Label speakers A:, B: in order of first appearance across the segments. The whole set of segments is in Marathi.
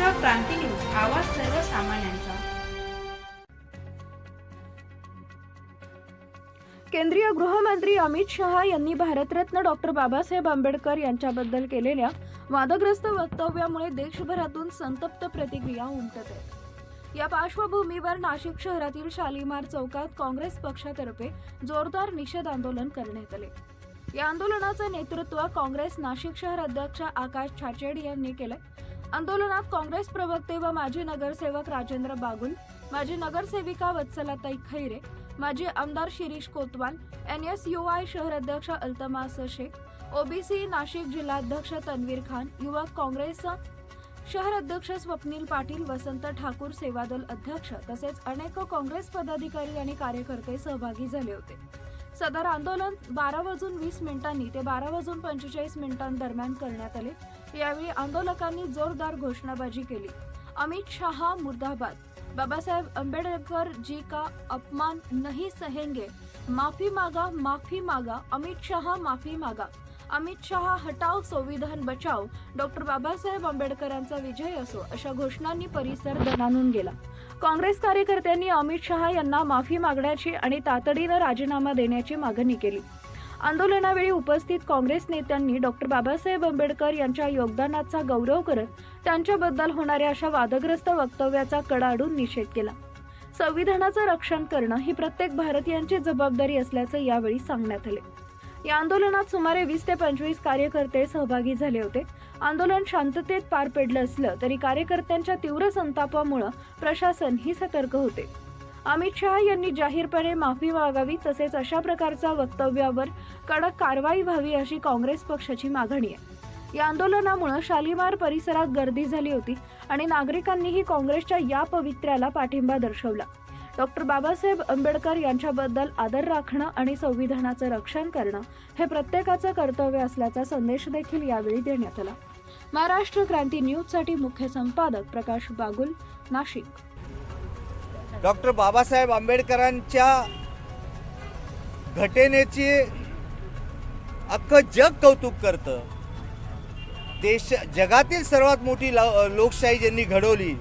A: महाराष्ट्र क्रांती न्यूज आवाज सर्वसामान्यांचा.
B: केंद्रीय गृहमंत्री अमित शहा यांनी भारतरत्न डॉक्टर बाबासाहेब आंबेडकर यांच्याबद्दल केलेल्या वादग्रस्त वक्तव्यामुळे देशभरातून संतप्त प्रतिक्रिया उमटत आहेत या पार्श्वभूमीवर नाशिक शहरातील शालिमार चौकात काँग्रेस पक्षातर्फे जोरदार निषेध आंदोलन करण्यात आले. या आंदोलनाचं नेतृत्व काँग्रेस नाशिक शहर अध्यक्ष आकाश छाचेड यांनी केलं आंदोलनात काँग्रेस प्रवक्ते व माजी नगरसेवक राजेंद्र बागुल माजी नगरसेविका वत्सलाताई खैरे माजी आमदार Shirish Kotwal N S U I शहर अध्यक्ष अल्तमास शेख ओबीसी नाशिक जिल्हाध्यक्ष तन्वीर खान युवक काँग्रेस शहर अध्यक्ष स्वप्नील पाटील वसंत ठाकूर सेवादल अध्यक्ष तसेच अनेक काँग्रेस पदाधिकारी आणि कार्यकर्ते सहभागी झाले होते. सदर आंदोलन बारा वाजून वीस मिनिटांनी ते बारा वाजून पंचेचाळीस मिनिटांदरम्यान करण्यात आले. यावेळी आंदोलकांनी जोरदार घोषणाबाजी केली. अमित शहा मुर्दाबाद. बाबासाहेब आंबेडकर जी का अपमान नहीं सहेंगे माफी मागा माफी मागा अमित शहा माफी मागा. अमित शहा हटाव संविधान बचाव. डॉक्टर बाबासाहेब आंबेडकरांचा विजय असो अशा घोषणांनी परिसर दणानून गेला. काँग्रेस कार्यकर्त्यांनी अमित शहा यांना माफी मागण्याची आणि तातडीनं राजीनामा देण्याची मागणी केली. आंदोलनावेळी उपस्थित काँग्रेस नेत्यांनी डॉक्टर बाबासाहेब आंबेडकर यांच्या योगदानाचा गौरव करत त्यांच्याबद्दल होणाऱ्या अशा वादग्रस्त वक्तव्याचा कडाडून निषेध केला. संविधानाचं रक्षण करणं ही प्रत्येक भारतीयांची जबाबदारी असल्याचं यावेळी सांगण्यात आले. या आंदोलनात सुमारे वीस ते पंचवीस कार्यकर्ते सहभागी झाले होते. आंदोलन शांततेत पार पडलं असलं तरी कार्यकर्त्यांच्या तीव्र संतापामुळे प्रशासन ही सतर्क होते. अमित शहा यांनी जाहीरपणे माफी मागावी तसेच अशा प्रकारच्या वक्तव्यावर कडक कारवाई व्हावी अशी काँग्रेस पक्षाची मागणी आहे. या आंदोलनामुळे शालिमार परिसरात गर्दी झाली होती आणि नागरिकांनीही काँग्रेसच्या या पवित्र्याला पाठिंबा दर्शवला. डॉक्टर बाबासाहेब आंबेडकर यांच्याबद्दल आदर राखणं आणि संविधानाचं रक्षण करणं हे प्रत्येकाचं कर्तव्य असल्याचा संदेश देखील यावेळी देण्यात आला. महाराष्ट्र क्रांती न्यूजसाठी मुख्य संपादक प्रकाश बागुल नाशिक.
C: डॉक्टर बाबासाहेब आंबेडकरांच्या घटनेची अख्खं जग कौतुक करतं. देश जगातील सर्वात मोठी लोकशाही ज्यांनी घडवली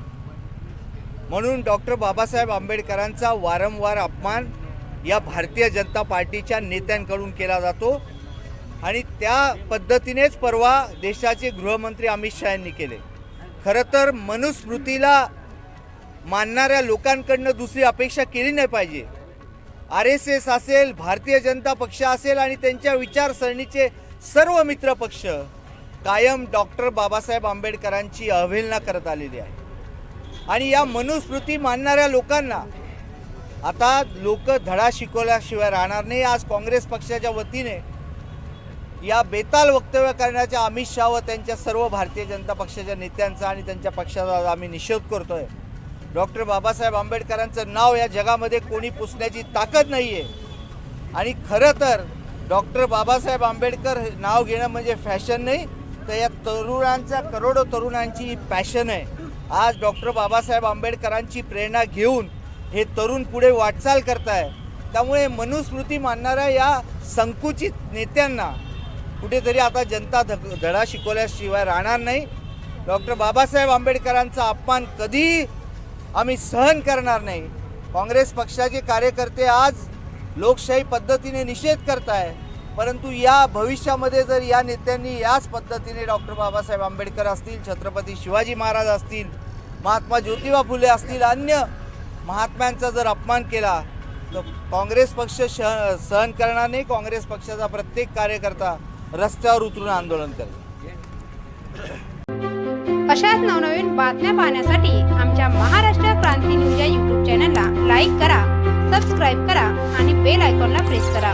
C: म्हणून डॉक्टर बाबासाहेब आंबेडकरांचा वारंवार अपमान या भारतीय जनता पार्टीच्या नेत्यांकडून केला जातो. आणि त्या पद्धतीनेच परवा देशाचे गृहमंत्री अमित शहा यांनी केले. खरं तर मनुस्मृतीला मानणाऱ्या लोकांकडनं दुसरी अपेक्षा केली नाही पाहिजे. आर एस एस असेल भारतीय जनता पक्ष असेल आणि त्यांच्या विचारसरणीचे सर्व मित्र पक्ष कायम डॉक्टर बाबासाहेब आंबेडकरांची अवहेलना करत आलेली आहे आणि या मनुस्मृती मानणाऱ्या लोकांना आता लोक धडा शिकवल्याशिवाय राहणार नाही. आज काँग्रेस पक्षाच्या वतीने या बेताल वक्तव्य करण्याच्या अमित शहा व त्यांच्या सर्व भारतीय जनता पक्षाच्या नेत्यांचा आणि त्यांच्या पक्षाचा आम्ही निषेध करतोय. डॉक्टर बाबासाहेब आंबेडकरांचं नाव या जगामध्ये कोणी पुसण्याची ताकद नाही आहे आणि खरं तर डॉक्टर बाबासाहेब आंबेडकर हे नाव घेणं म्हणजे फॅशन नाही तर या तरुणांचा करोडो तरुणांची पॅशन आहे. आज डॉक्टर बाबासाहेब आंबेडकरांची प्रेरणा घेऊन हे तरुण पुढे वाटचाल करताय. त्यामुळे मनुस्मृती मानणाऱ्या या संकुचित नेत्यांना कुठेतरी आता जनता धक धडा शिकवल्याशिवाय राहणार नाही. डॉक्टर बाबासाहेब आंबेडकरांचा अपमान कधी आम्ही सहन करणार नाही. काँग्रेस पक्षाचे कार्यकर्ते आज लोकशाही पद्धतीने निषेध करत आहे परंतु या भविष्यामध्ये जर या नेत्यांनी याच पद्धतीने डॉक्टर बाबासाहेब आंबेडकर असतील छत्रपती शिवाजी महाराज असतील महात्मा ज्योतिबा फुले असतील अन्य महात्म्यांचा जर अपमान केला तर काँग्रेस पक्ष श सहन करणार नाही. काँग्रेस पक्षाचा प्रत्येक कार्यकर्ता रस्त्यावर उतरून आंदोलन करेल.
D: अशाच नवनवीन बातम्या पाहण्यासाठी आमच्या महाराष्ट्र क्रांती न्यूज या यूट्यूब चॅनलला लाईक करा सबस्क्राईब करा आणि बेल आयकॉनला प्रेस करा.